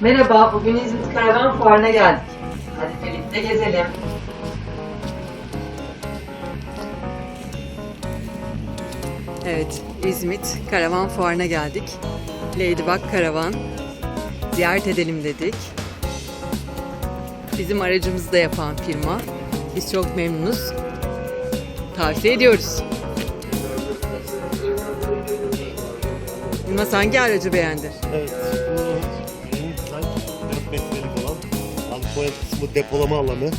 Merhaba, bugün İzmit Karavan Fuarı'na geldik. Hadi birlikte gezelim. Evet, İzmit Karavan Fuarı'na geldik. Ladybug Karavan. Ziyaret edelim dedik. Bizim aracımızı da yapan firma. Biz çok memnunuz. Tavsiye ediyoruz. Yılmaz hangi aracı beğendin? Evet, Kısmı depolama alanı.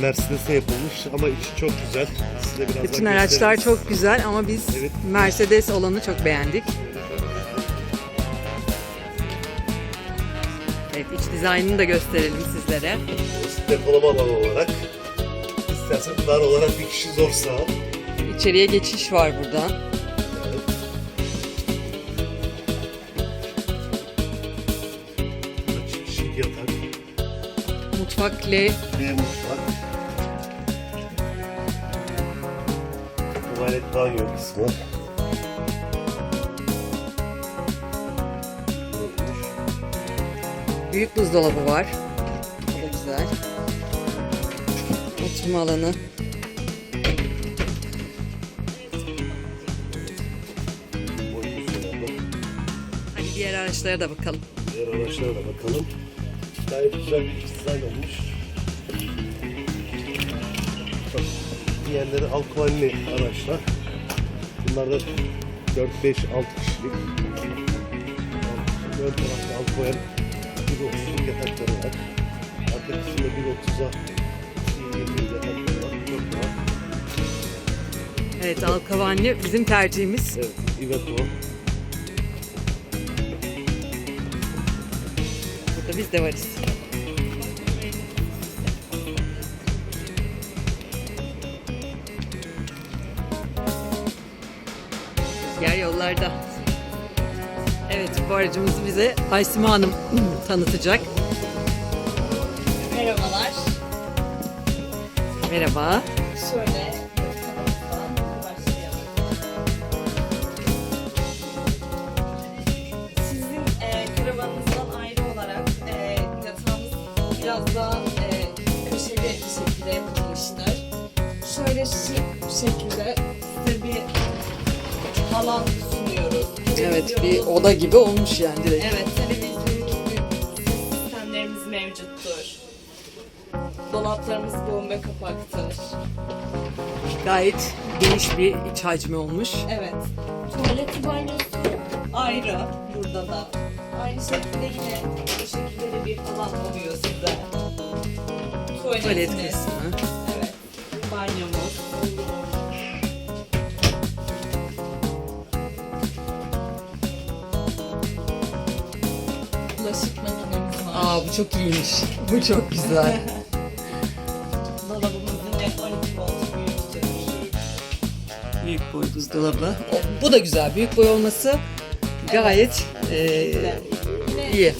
Mercedes'e yapılmış ama içi çok güzel. Size birazdan Bütün araçlar gösteririz. çok güzel ama biz Evet. Mercedes olanı çok beğendik. Evet, iç dizaynını da gösterelim sizlere. Depolama alanı olarak. İstersen dar olarak bir kişi zor sığar. İçeriye geçiş var buradan. Mutfak L bir mutfak. Tuvalet banyo kısmı. Büyük buzdolabı var. O da güzel. Oturma alanı. Hadi diğer araçlara da bakalım. Diğer araçlara da bakalım. Gayet güzel bir dizayn olmuş. Diğerleri alkovenli araçlar. Bunlar da 4-5-6 kişilik. Ön tarafta alkoven 1.30'luk yatakları var. Arka kısımda 1.30'a 20 yatakları var. Çok rahat. Evet Alkavanli bizim tercihimiz. Evet, Iveco. Biz de varız. Rüzgar yollarda. Evet bu aracımızı bize Aysima Hanım tanıtacak. Merhabalar. Merhaba. Şöyle şekilde yapılmıştır. Şöyle şık bir şekilde size bir alan sunuyoruz. Evet bir oda gibi olmuş yani direkt. Evet, televizyon sistemlerimiz mevcuttur. Dolaplarımız bombe kapaktır. Gayet geniş bir iç hacmi olmuş. Evet. Tuvaleti banyosu ayrı burada da. Aynı şekilde yine bu şekilde de bir alan oluyor size. Tuvalet Tuvaletiniz. kısmı. Evet. Banyomuz. Bulaşık makinemiz var. Aa bu çok iyiymiş. Bu çok güzel. Dolabımız yine 12 volt büyüktür. Büyük boy buzdolabı. O- bu da güzel. Büyük boy olması gayet Yine iyi.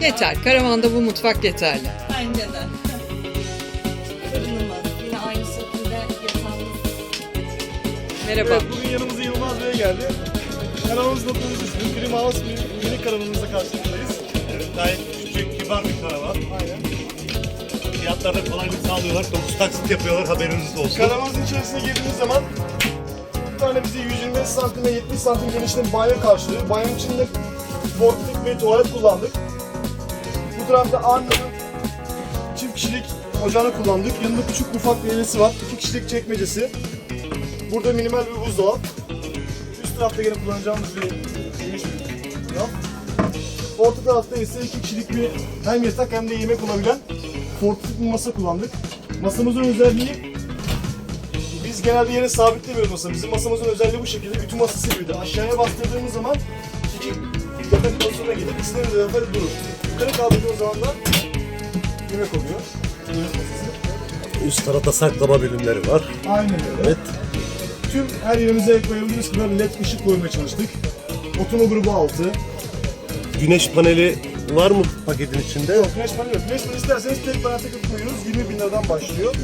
Yeter. Karavanda bu mutfak yeterli. Bence de. Fırınımız yine aynı şekilde yatağımız Merhaba. Evet, bugün yanımıza Yılmaz Bey geldi. Karavanımız notlarımız ismi Dream House bir mini karavanımızla karşınızdayız. Evet, gayet küçük, kibar bir karavan. Aynen. Fiyatlarda kolaylık sağlıyorlar. 9 taksit yapıyorlar haberiniz olsun. Karavanımızın içerisine girdiğiniz zaman bir tane bize 125 santim ve 70 santim genişliğinde bir banyo karşılıyor. Banyonun içinde portatif bir tuvalet kullandık. Tarafta Arno'nun çift kişilik ocağını kullandık. Yanında küçük ufak bir evesi var. 2 kişilik çekmecesi. Burada minimal bir buzdolap. Üst tarafta yine kullanacağımız bir geniş bir raf. Orta tarafta ise iki kişilik bir hem yatak hem de yemek olabilen portatif bir masa kullandık. Masamızın özelliği biz genelde yere sabitlemiyoruz masa. Bizim masamızın özelliği bu şekilde. Bütün masası gibi. Aşağıya bastırdığımız zaman iki yatak pozisyonuna gelir. İkisinin de durur. Yukarı kaldırdığımız zaman da yemek oluyor. Yemek masası. Üst tarafta saklama bölümleri var. Aynen öyle. Evet. Tüm her yerimize koyabildiğimiz kadar led ışık koymaya çalıştık. Oturma grubu altı. Güneş paneli var mı paketin içinde? Yok güneş paneli yok. Güneş paneli isterseniz tek panel takıp koyuyoruz. 20 bin liradan başlıyor.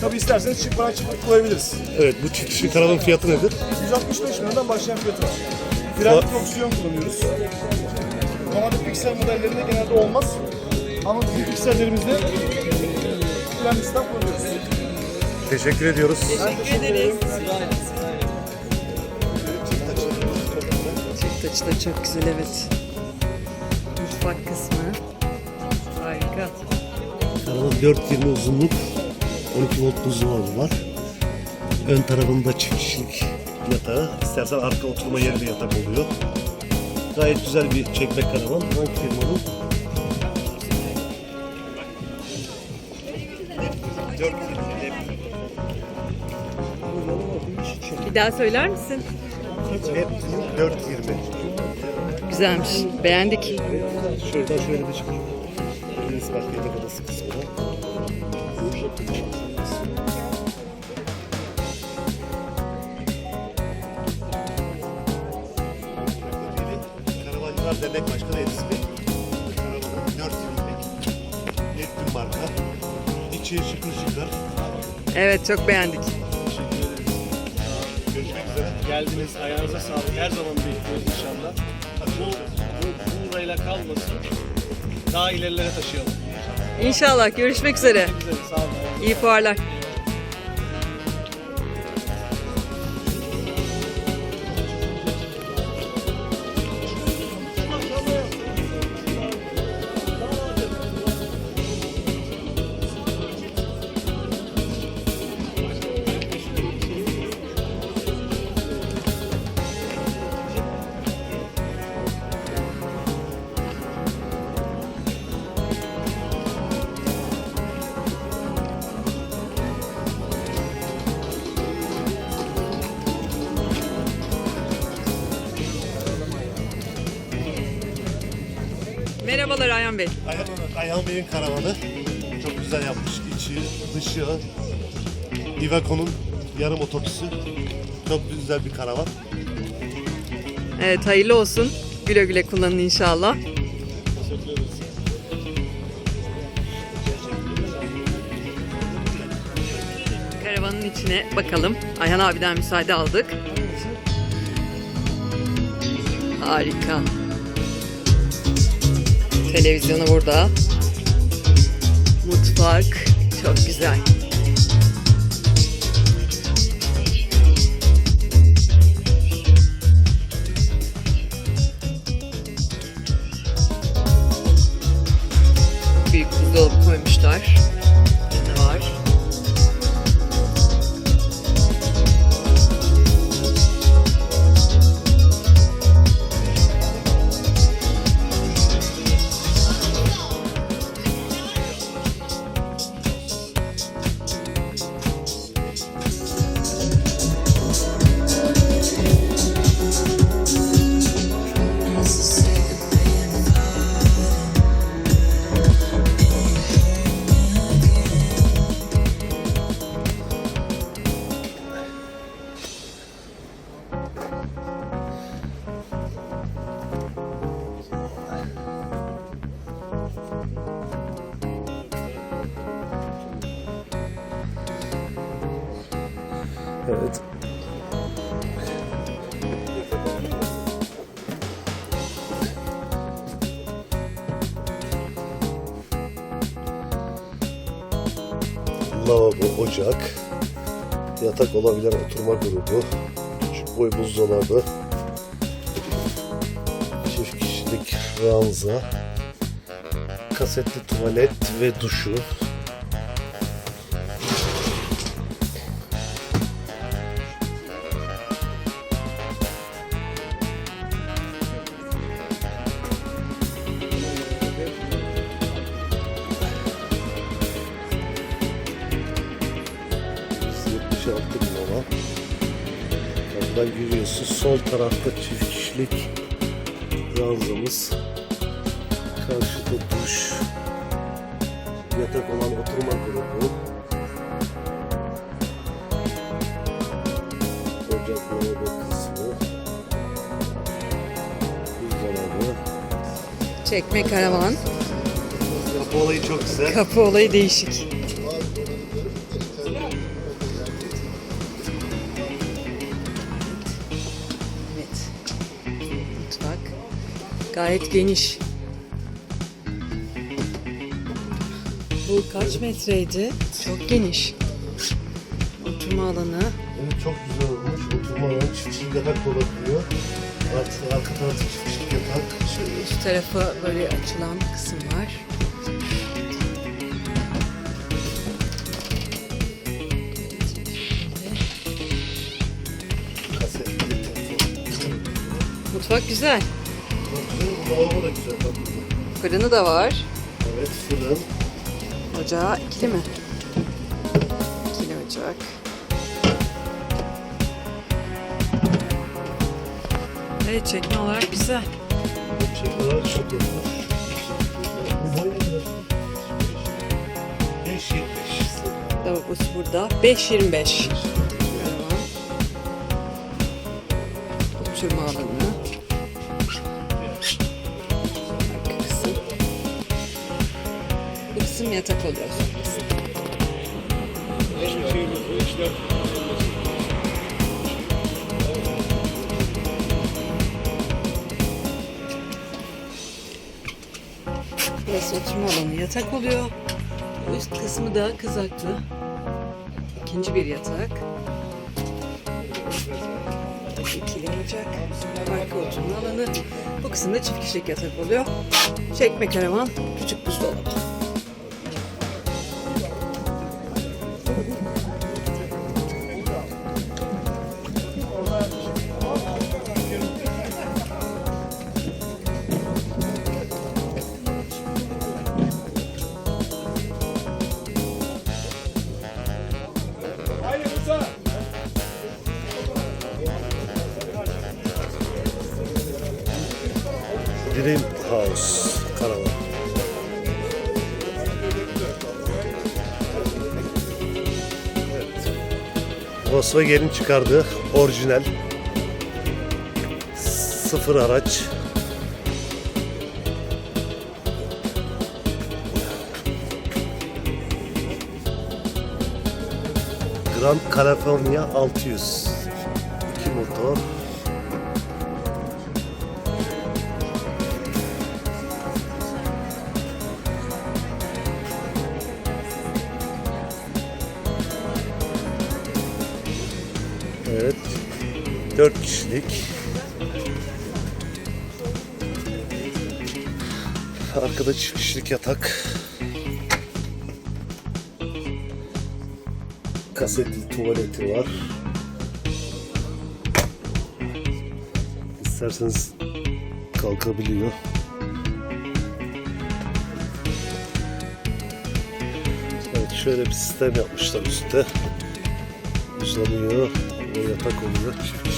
Tabi isterseniz çift bana çiftlik koyabiliriz. Evet bu çift kişi karavanın fiyatı nedir? 165 liradan başlayan fiyatı var. Frenli fonksiyon kullanıyoruz. Normalde piksel modellerinde genelde olmaz. Ama bizim piksellerimizde sistem kullanıyoruz. Teşekkür ediyoruz. Teşekkür ederiz. Çift açı da çok güzel evet. Mutfak kısmı. Harika. Karavan 4.20 uzunluk 12 volt buzdolabı var. Ön tarafında çift kişilik yatağı. İstersen arka oturma yeri de yatak oluyor. Gayet güzel bir çekme karavan. Hangi firmanın? Bir daha söyler misin? Neptune 420. Güzelmiş. Beğendik. Şuradan şöyle bir çıkayım. Deniz Park yatak odası kısmına. Dernek Başkanı Edis Bey. Karavanın 420'lik. Neptune marka. İçi şıkır şıkır. Evet çok beğendik. Teşekkür ederiz. Görüşmek üzere. Geldiniz, ayağınıza sağlık. Her zaman bekliyoruz inşallah. Bu, bu burayla kalmasın. Daha ilerilere taşıyalım. İnşallah görüşmek üzere. Güzel, sağ olun. İyi fuarlar. Ayhan Bey. Ayhan, Ayhan Bey'in karavanı. Çok güzel yapmış. İçi, dışı. Iveco'nun yarım otobüsü. Çok güzel bir karavan. Evet hayırlı olsun. Güle güle kullanın inşallah. Karavanın içine bakalım. Ayhan abiden müsaade aldık. Harika. Televizyonu burada. Mutfak çok güzel. Büyük buzdolabı koymuşlar. Ocak, yatak olabilen oturma grubu, küçük boy buzdolabı, çift kişilik ranza, kasetli tuvalet ve duşu, Giriyorsun. Sol tarafta çift kişilik ranzamız. Karşıda duş. Yatak olan oturma grubu. Ocak lavabo kısmı. Buzdolabı. Çekme karavan. Kapı olayı çok güzel. Kapı olayı değişik. Gayet geniş. Bu kaç metreydi? Çok geniş. Oturma alanı. Evet çok güzel olmuş. Oturma alanı çiftçilik yatak olabiliyor. Artı arka tarafı çiftçilik yatak. Şu üst tarafa böyle açılan kısım var. Mutfak güzel. Lavabo da güzel bak. Fırını da var. Evet fırın. Ocağı ikili mi? İkili ocak. Evet çekme olarak güzel. Olarak çok olmuş. Bu boy ne kadar? 5.75. Lavabosu burada. 5.25. kısım yatak oluyor. Burası oturma alanı yatak oluyor. Üst kısmı da kızaklı. İkinci bir yatak. İkili ocak. Arka oturma alanı. Bu kısımda çift kişilik yatak oluyor. Çekme karavan, küçük buzdolabı. Volkswagen'in çıkardığı orijinal sıfır araç. Grand California 600. İki motor. 4 kişilik. Arkada çift kişilik yatak. Kasetli tuvaleti var. İsterseniz kalkabiliyor. Evet şöyle bir sistem yapmışlar üstte. Uzanıyor ve yatak oluyor. Çift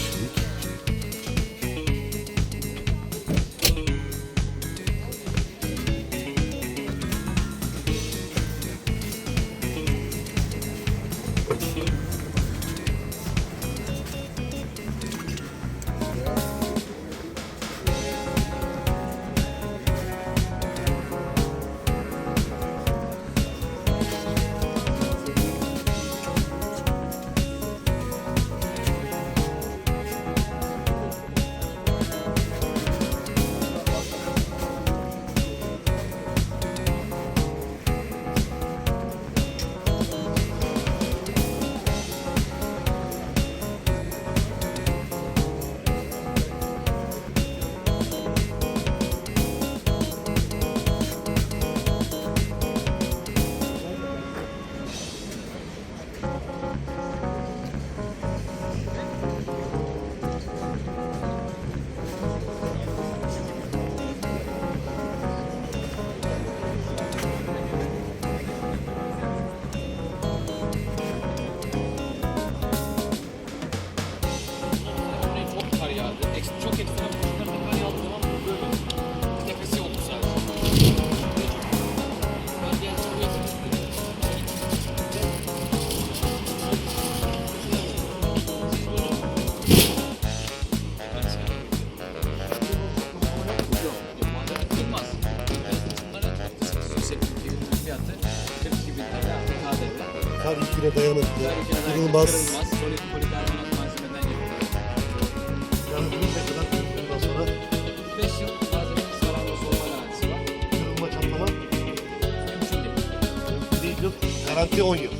garanti 10 yıl.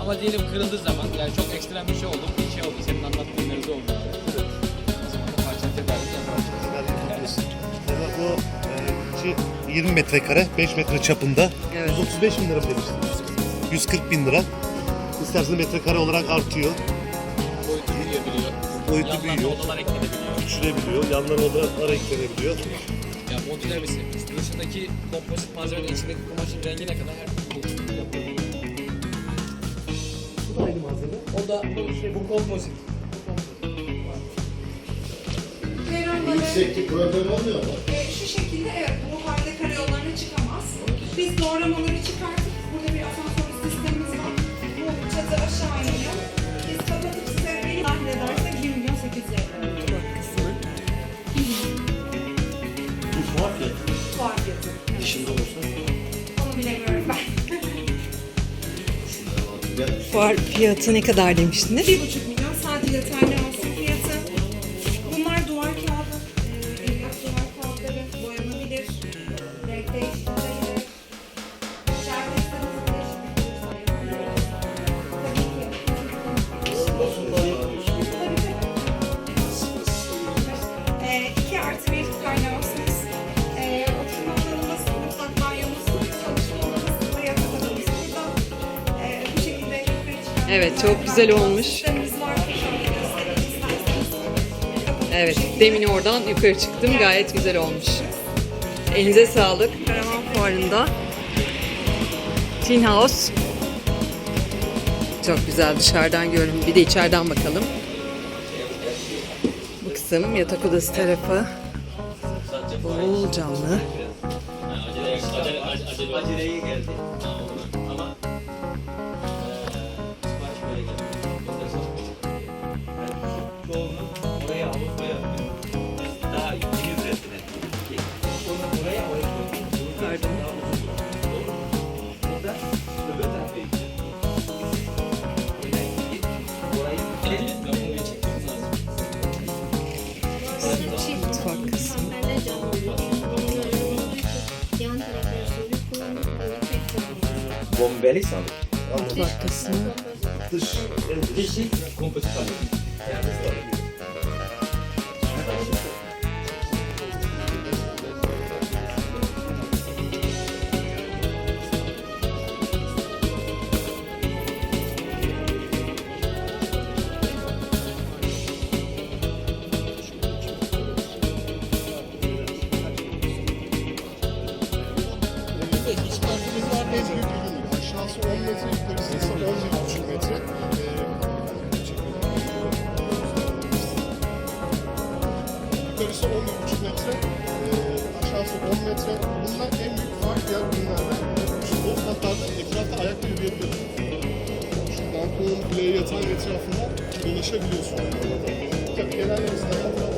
Ama diyelim kırıldığı zaman yani çok ekstrem bir şey oldu. Bir şey oldu. Senin anlattığın mevzu oldu. O zaman o parça tedavi yapar. Evet, bu e, içi 20 metrekare, 5 metre çapında. Evet. 135 bin lira mı demiştiniz? 140 bin lira. İsterseniz metrekare olarak artıyor. Boyutu büyüyebiliyor. Boyutu Yanlarına büyüyor. odalar eklenebiliyor. Küçülebiliyor. Yanlara odalar eklenebiliyor. Yani modüler bir. Dışındaki kompozit malzemenin içindeki kumaşın rengine kadar her türlü yapılıyor. Aynı malzeme. O da bu, şey, bu kompozit. Yükseklik problem olmuyor mu? E, şu şekilde evet bu halde karayollarına çıkamaz. Biz doğramaları çıkartıp burada bir asansör sistemimiz var. Bu çatı aşağı iniyor. Biz kapatıp size bir dahil edersek 1 milyon 800 lira. Bu fuar fiyatı. Var fiyatı. Dışında olsa. Onu bilemiyorum. Fuar fiyatı ne kadar demiştiniz? 1,5 milyon güzel olmuş. Evet, demin oradan yukarı çıktım. Gayet güzel olmuş. Elinize sağlık. Karavan fuarında. Tin House. Çok güzel dışarıdan görünüm. Bir de içeriden bakalım. Bu kısım yatak odası tarafı. Bol camlı. Aceleye geldi. Ama oluyor. bombeli sandık. Mutfak kısmı. Dış. Dışı kompozit sandık. Yani sandık. En Yukarısı 11,5 metre, ee, aşağısı 10 metre. Bunlar en büyük fark diğer ürünlerden. Şu o katlarda etrafta ayakta yürüyebiliyorsunuz. Şu balkonun kuleye yatan etrafında dolaşabiliyorsunuz. Tabii genel yarısı